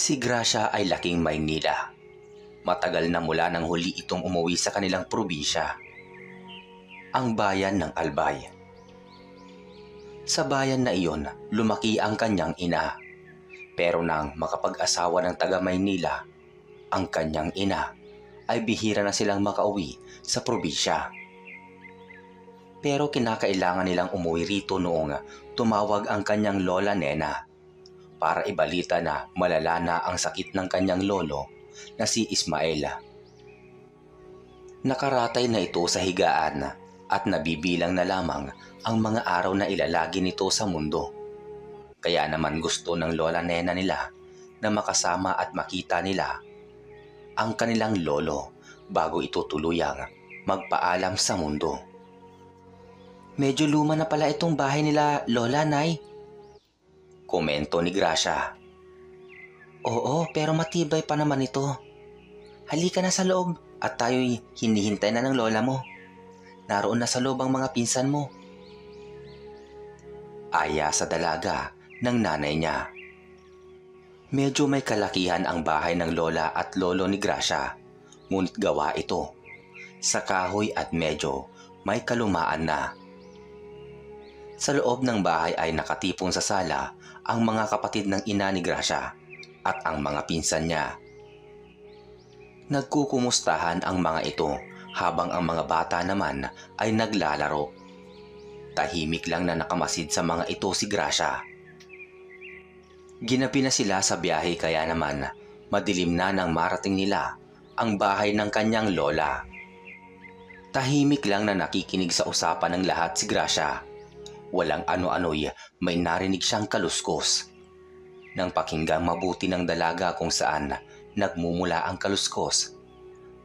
Si Gracia ay laking Maynila. Matagal na mula nang huli itong umuwi sa kanilang probinsya. Ang bayan ng Albay. Sa bayan na iyon, lumaki ang kanyang ina. Pero nang makapag-asawa ng taga Maynila, ang kanyang ina ay bihira na silang makauwi sa probinsya. Pero kinakailangan nilang umuwi rito noong tumawag ang kanyang lola nena para ibalita na malala na ang sakit ng kanyang lolo na si Ismaela. Nakaratay na ito sa higaan at nabibilang na lamang ang mga araw na ilalagi nito sa mundo. Kaya naman gusto ng lola nena nila na makasama at makita nila ang kanilang lolo bago ito tuluyang magpaalam sa mundo. Medyo luma na pala itong bahay nila, Lola, Nay. Komento ni Gracia. Oo, pero matibay pa naman ito. Halika na sa loob at tayo'y hinihintay na ng lola mo. Naroon na sa loob ang mga pinsan mo. Aya sa dalaga ng nanay niya. Medyo may kalakihan ang bahay ng lola at lolo ni Gracia, ngunit gawa ito sa kahoy at medyo may kalumaan na. Sa loob ng bahay ay nakatipon sa sala ang mga kapatid ng ina ni Gracia at ang mga pinsan niya. Nagkukumustahan ang mga ito habang ang mga bata naman ay naglalaro. Tahimik lang na nakamasid sa mga ito si Gracia. Ginabi na sila sa biyahe kaya naman madilim na nang marating nila ang bahay ng kanyang lola. Tahimik lang na nakikinig sa usapan ng lahat si Gracia. Walang ano-ano'y may narinig siyang kaluskos. Nang pakinggang mabuti ng dalaga kung saan nagmumula ang kaluskos,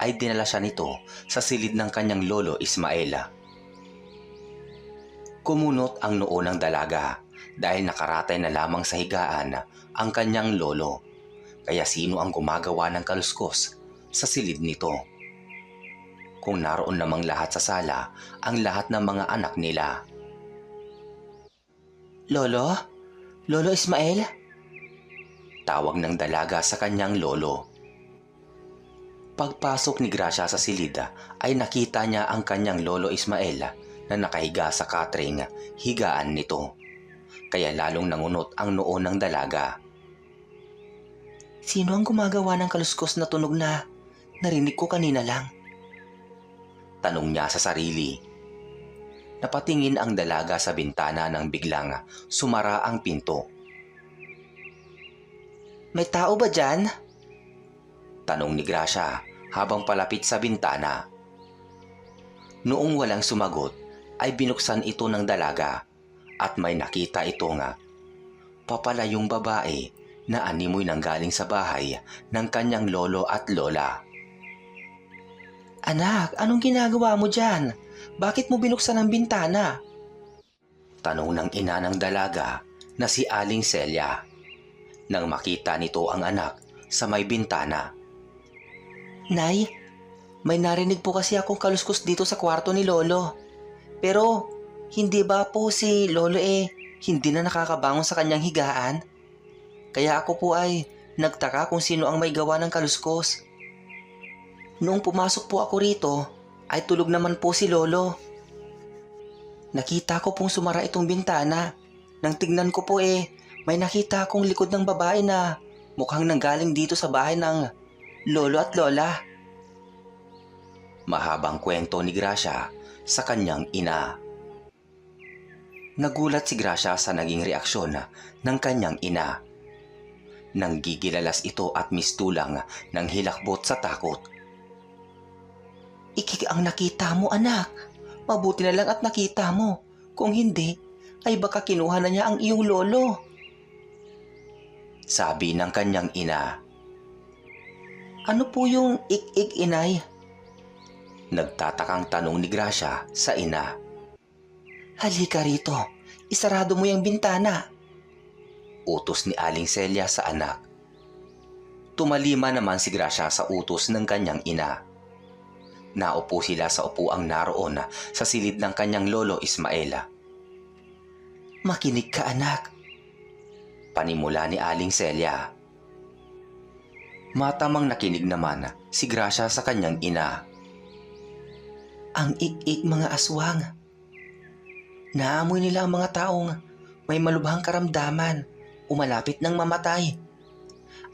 ay dinala siya nito sa silid ng kanyang lolo Ismaela. Kumunot ang noo ng dalaga dahil nakaratay na lamang sa higaan ang kanyang lolo. Kaya sino ang gumagawa ng kaluskos sa silid nito? Kung naroon namang lahat sa sala ang lahat ng mga anak nila. Lolo? Lolo Ismael? Tawag ng dalaga sa kanyang lolo. Pagpasok ni Gracia sa silid ay nakita niya ang kanyang lolo Ismael na nakahiga sa katring higaan nito. Kaya lalong nangunot ang noo ng dalaga. Sino ang gumagawa ng kaluskos na tunog na narinig ko kanina lang? Tanong niya sa sarili. Napatingin ang dalaga sa bintana nang biglang sumara ang pinto. May tao ba dyan? Tanong ni Gracia habang palapit sa bintana. Noong walang sumagot ay binuksan ito ng dalaga at may nakita ito nga. Papalayong babae na animoy nang galing sa bahay ng kanyang lolo at lola. Anak, anong ginagawa mo dyan? Bakit mo binuksan ang bintana? Tanong ng ina ng dalaga na si Aling Celia. Nang makita nito ang anak sa may bintana. Nay, may narinig po kasi akong kaluskos dito sa kwarto ni Lolo. Pero, hindi ba po si Lolo eh, hindi na nakakabangon sa kanyang higaan? Kaya ako po ay nagtaka kung sino ang may gawa ng kaluskos. Noong pumasok po ako rito, ay tulog naman po si Lolo. Nakita ko pong sumara itong bintana. Nang tignan ko po eh, may nakita akong likod ng babae na mukhang nanggaling dito sa bahay ng lolo at lola. Mahabang kwento ni Gracia sa kanyang ina. Nagulat si Gracia sa naging reaksyon ng kanyang ina. Nang gigilalas ito at mistulang ng hilakbot sa takot. Ikik ang nakita mo anak. Mabuti na lang at nakita mo. Kung hindi, ay baka kinuha na niya ang iyong lolo. Sabi ng kanyang ina. Ano po yung ik-ik inay? Nagtatakang tanong ni Gracia sa ina. Halika rito, isarado mo yung bintana. Utos ni Aling Celia sa anak. Tumalima naman si Gracia sa utos ng kanyang ina. Naupo sila sa upuang naroon sa silid ng kanyang lolo Ismaela. Makinig ka anak. Panimula ni Aling Celia. Matamang nakinig naman si Gracia sa kanyang ina. Ang ik-ik mga aswang. Naamoy nila ang mga taong may malubhang karamdaman, umalapit ng mamatay.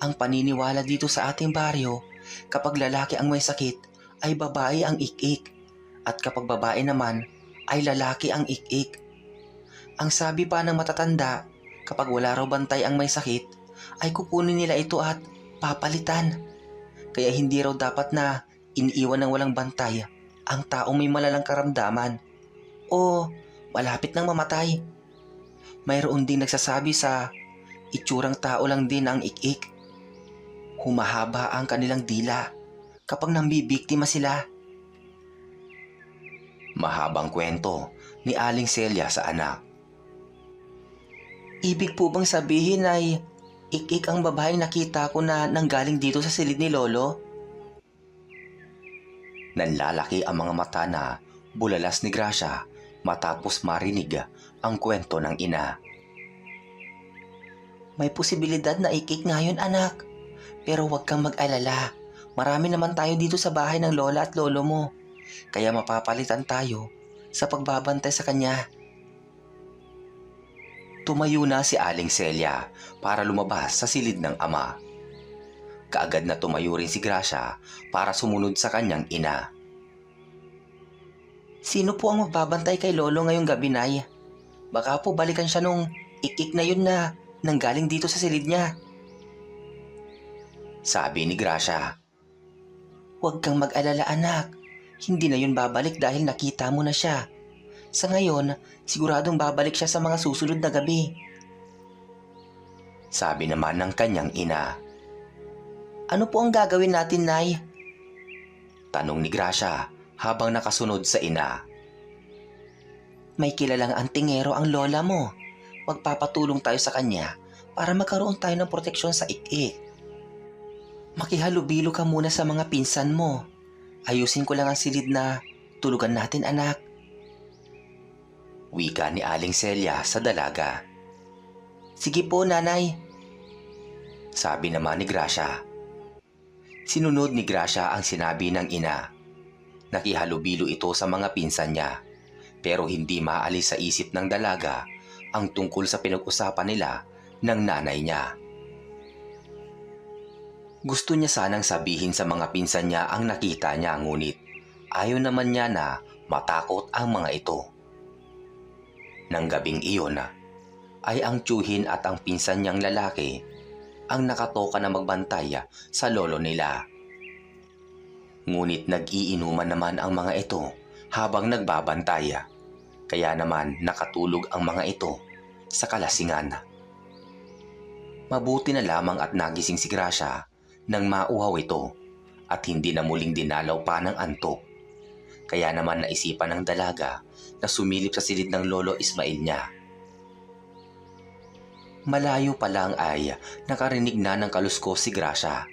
Ang paniniwala dito sa ating baryo, kapag lalaki ang may sakit, ay babae ang ik-ik. At kapag babae naman, ay lalaki ang ik-ik. Ang sabi pa ng matatanda, kapag wala raw bantay ang may sakit, ay kukunin nila ito at papalitan. Kaya hindi raw dapat na iniiwan ng walang bantay ang taong may malalang karamdaman o malapit ng mamatay. Mayroon din nagsasabi sa itsurang tao lang din ang ik-ik. Humahaba ang kanilang dila kapag nambibiktima sila. Mahabang kwento ni Aling Celia sa anak. Ibig po bang sabihin ay ik-ik ang babaeng nakita ko na nanggaling dito sa silid ni Lolo? Nanlalaki ang mga mata na bulalas ni Gracia matapos marinig ang kwento ng ina. May posibilidad na ikik ngayon anak. Pero huwag kang mag-alala. Marami naman tayo dito sa bahay ng lola at lolo mo. Kaya mapapalitan tayo sa pagbabantay sa kanya. Tumayo na si Aling Celia para lumabas sa silid ng ama. Kaagad na tumayo rin si Gracia para sumunod sa kanyang ina. Sino po ang magbabantay kay Lolo ngayong gabi, Nay? Baka po balikan siya nung ikik na yun na nanggaling dito sa silid niya. Sabi ni Gracia. Huwag kang mag-alala anak. Hindi na yun babalik dahil nakita mo na siya. Sa ngayon, siguradong babalik siya sa mga susunod na gabi. Sabi naman ng kanyang ina. Ano po ang gagawin natin, Nay? Tanong ni Gracia habang nakasunod sa ina. May kilalang antingero ang lola mo. Magpapatulong tayo sa kanya para magkaroon tayo ng proteksyon sa ik-ik. Makihalubilo ka muna sa mga pinsan mo. Ayusin ko lang ang silid na tulugan natin anak. Wika ni Aling Celia sa dalaga. Sige po nanay. Sabi naman ni Gracia. Sinunod ni Gracia ang sinabi ng ina. Nakihalubilo ito sa mga pinsan niya pero hindi maalis sa isip ng dalaga ang tungkol sa pinag-usapan nila ng nanay niya. Gusto niya sanang sabihin sa mga pinsan niya ang nakita niya ngunit ayaw naman niya na matakot ang mga ito. Nang gabing iyon ay ang tsuhin at ang pinsan niyang lalaki ang nakatoka na magbantay sa lolo nila. Ngunit nag-iinuman naman ang mga ito habang nagbabantay. Kaya naman nakatulog ang mga ito sa kalasingan. Mabuti na lamang at nagising si Gracia nang mauhaw ito at hindi na muling dinalaw pa ng antok. Kaya naman naisipan ng dalaga na sumilip sa silid ng lolo Ismail niya. Malayo pa lang ay nakarinig na ng kalusko si Gracia.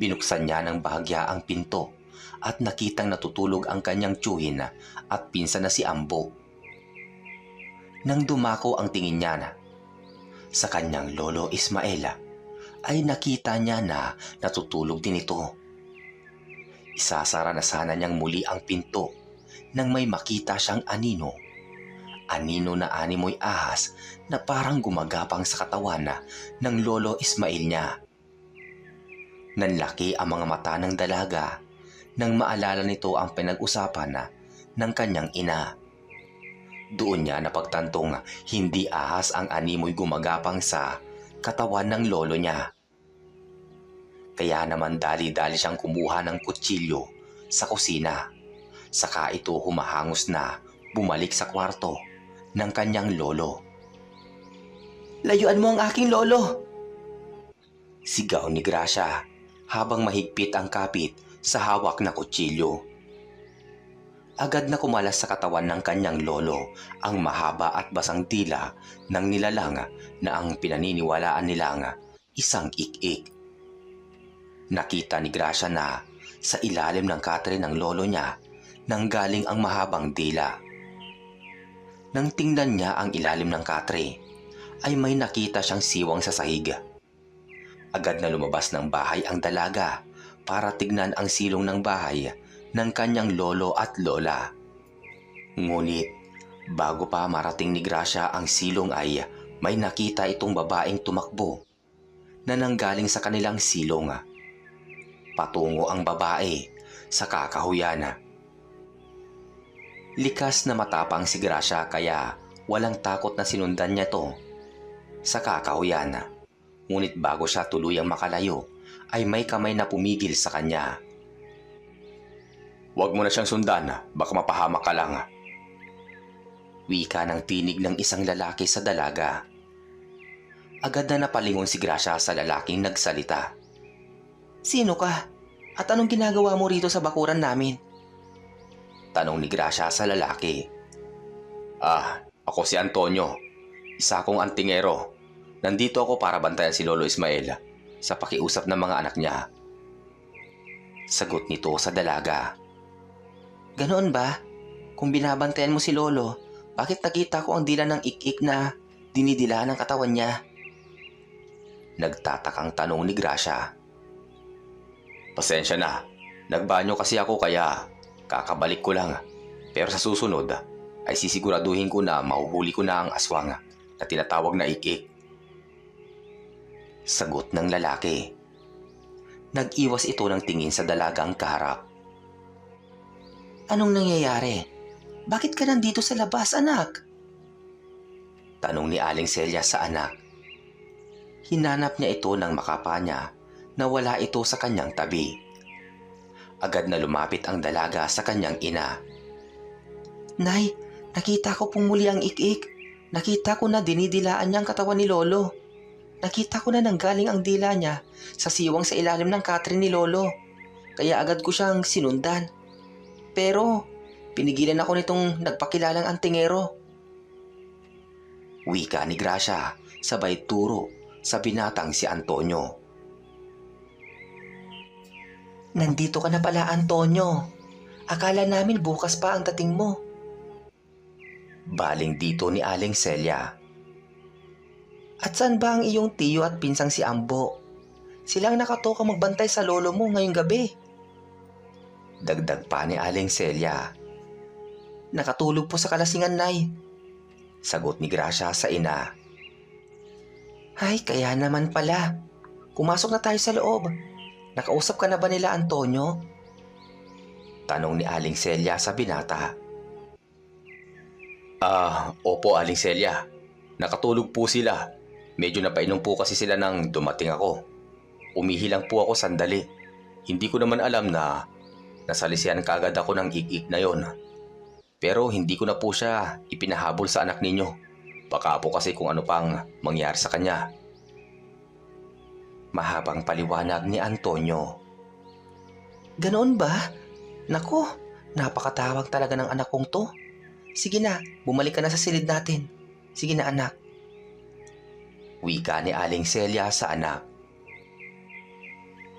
Binuksan niya ng bahagya ang pinto at nakitang natutulog ang kanyang tsuhin at pinsan na si Ambo. Nang dumako ang tingin niya na sa kanyang lolo Ismaela ay nakita niya na natutulog din ito. Isasara na sana niyang muli ang pinto nang may makita siyang anino. Anino na animoy ahas na parang gumagapang sa katawan ng lolo Ismail niya. Nanlaki ang mga mata ng dalaga nang maalala nito ang pinag-usapan na ng kanyang ina. Doon niya napagtantong hindi ahas ang animoy gumagapang sa katawan ng lolo niya. Kaya naman dali-dali siyang kumuha ng kutsilyo sa kusina. Saka ito humahangos na bumalik sa kwarto ng kanyang lolo. Layuan mo ang aking lolo! Sigaw ni Gracia habang mahigpit ang kapit sa hawak na kutsilyo. Agad na kumalas sa katawan ng kanyang lolo ang mahaba at basang tila ng nilalang na ang pinaniniwalaan nilang isang ik-ik. Nakita ni Gracia na sa ilalim ng katre ng lolo niya nanggaling ang mahabang dila. Nang tingnan niya ang ilalim ng katre, ay may nakita siyang siwang sa sahig. Agad na lumabas ng bahay ang dalaga para tignan ang silong ng bahay ng kanyang lolo at lola. Ngunit bago pa marating ni Gracia ang silong ay may nakita itong babaeng tumakbo na nanggaling sa kanilang silong. Patungo ang babae sa kakahuyan. Likas na matapang si Gracia kaya walang takot na sinundan niya to sa kakahuyan. Ngunit bago siya tuluyang makalayo ay may kamay na pumigil sa kanya. Huwag mo na siyang sundan, baka mapahamak ka lang. Wika ng tinig ng isang lalaki sa dalaga. Agad na napalingon si Gracia sa lalaking nagsalita. Sino ka? At anong ginagawa mo rito sa bakuran namin? Tanong ni Gracia sa lalaki. Ah, ako si Antonio. Isa akong antingero. Nandito ako para bantayan si Lolo Ismael sa pakiusap ng mga anak niya. Sagot nito sa dalaga. Ganoon ba? Kung binabantayan mo si Lolo, bakit nakita ko ang dila ng ik-ik na dinidila ng katawan niya? Nagtatakang tanong ni Gracia. Pasensya na. Nagbanyo kasi ako kaya kakabalik ko lang. Pero sa susunod ay sisiguraduhin ko na mahuhuli ko na ang aswang na tinatawag na ik-ik. Sagot ng lalaki. Nag-iwas ito ng tingin sa dalagang kaharap. Anong nangyayari? Bakit ka nandito sa labas, anak? Tanong ni Aling Celia sa anak. Hinanap niya ito ng makapa niya na wala ito sa kanyang tabi. Agad na lumapit ang dalaga sa kanyang ina. Nay, nakita ko pong muli ang ik-ik. Nakita ko na dinidilaan niya ang katawan ni Lolo. Nakita ko na nanggaling ang dila niya sa siwang sa ilalim ng katre ni Lolo. Kaya agad ko siyang sinundan. Pero pinigilan ako nitong nagpakilalang antingero. Wika ni Gracia sabay turo sa binatang si Antonio. Nandito ka na pala Antonio. Akala namin bukas pa ang dating mo. Baling dito ni Aling Celia. At saan ba ang iyong tiyo at pinsang si Ambo? Silang nakatoka magbantay sa lolo mo ngayong gabi. Dagdag pa ni Aling Celia. Nakatulog po sa kalasingan, Nay. Sagot ni Gracia sa ina. Ay, kaya naman pala. Pumasok na tayo sa loob. Nakausap ka na ba nila, Antonio? Tanong ni Aling Celia sa binata. Ah, opo Aling Celia. Nakatulog po sila. Medyo napainom po kasi sila nang dumating ako. Umihi lang po ako sandali. Hindi ko naman alam na nasalisihan kagad ako ng ik-ik na yon. Pero hindi ko na po siya ipinahabol sa anak ninyo. Baka po kasi kung ano pang mangyari sa kanya. Mahabang paliwanag ni Antonio. Ganoon ba? Nako, napakatawag talaga ng anak kong to. Sige na, bumalik ka na sa silid natin. Sige na anak. Wika ni Aling Celia sa anak.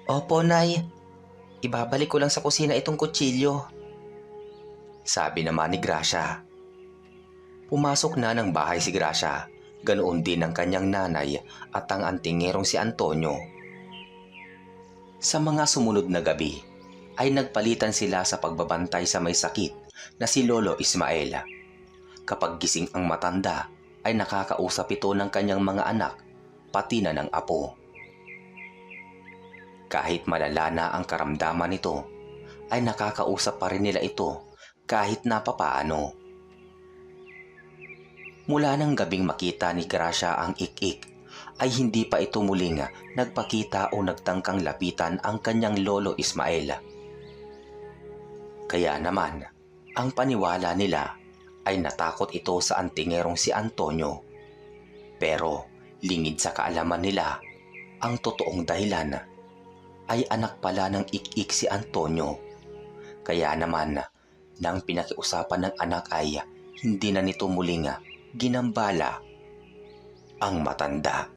Opo, Nay. Ibabalik ko lang sa kusina itong kutsilyo. Sabi naman ni Gracia. Pumasok na ng bahay si Gracia. Ganoon din ang kanyang nanay at ang antingerong si Antonio. Sa mga sumunod na gabi, ay nagpalitan sila sa pagbabantay sa may sakit na si Lolo Ismael. Kapag gising ang matanda, ay nakakausap ito ng kanyang mga anak, pati na ng apo. Kahit malala na ang karamdaman nito, ay nakakausap pa rin nila ito kahit na papaano. Mula ng gabing makita ni Gracia ang ik-ik, ay hindi pa ito muling nagpakita o nagtangkang lapitan ang kanyang lolo Ismael. Kaya naman, ang paniwala nila ay natakot ito sa antingerong si Antonio. Pero lingid sa kaalaman nila, ang totoong dahilan ay anak pala ng ik-ik si Antonio. Kaya naman, nang pinakiusapan ng anak ay hindi na nito muling ginambala ang matanda.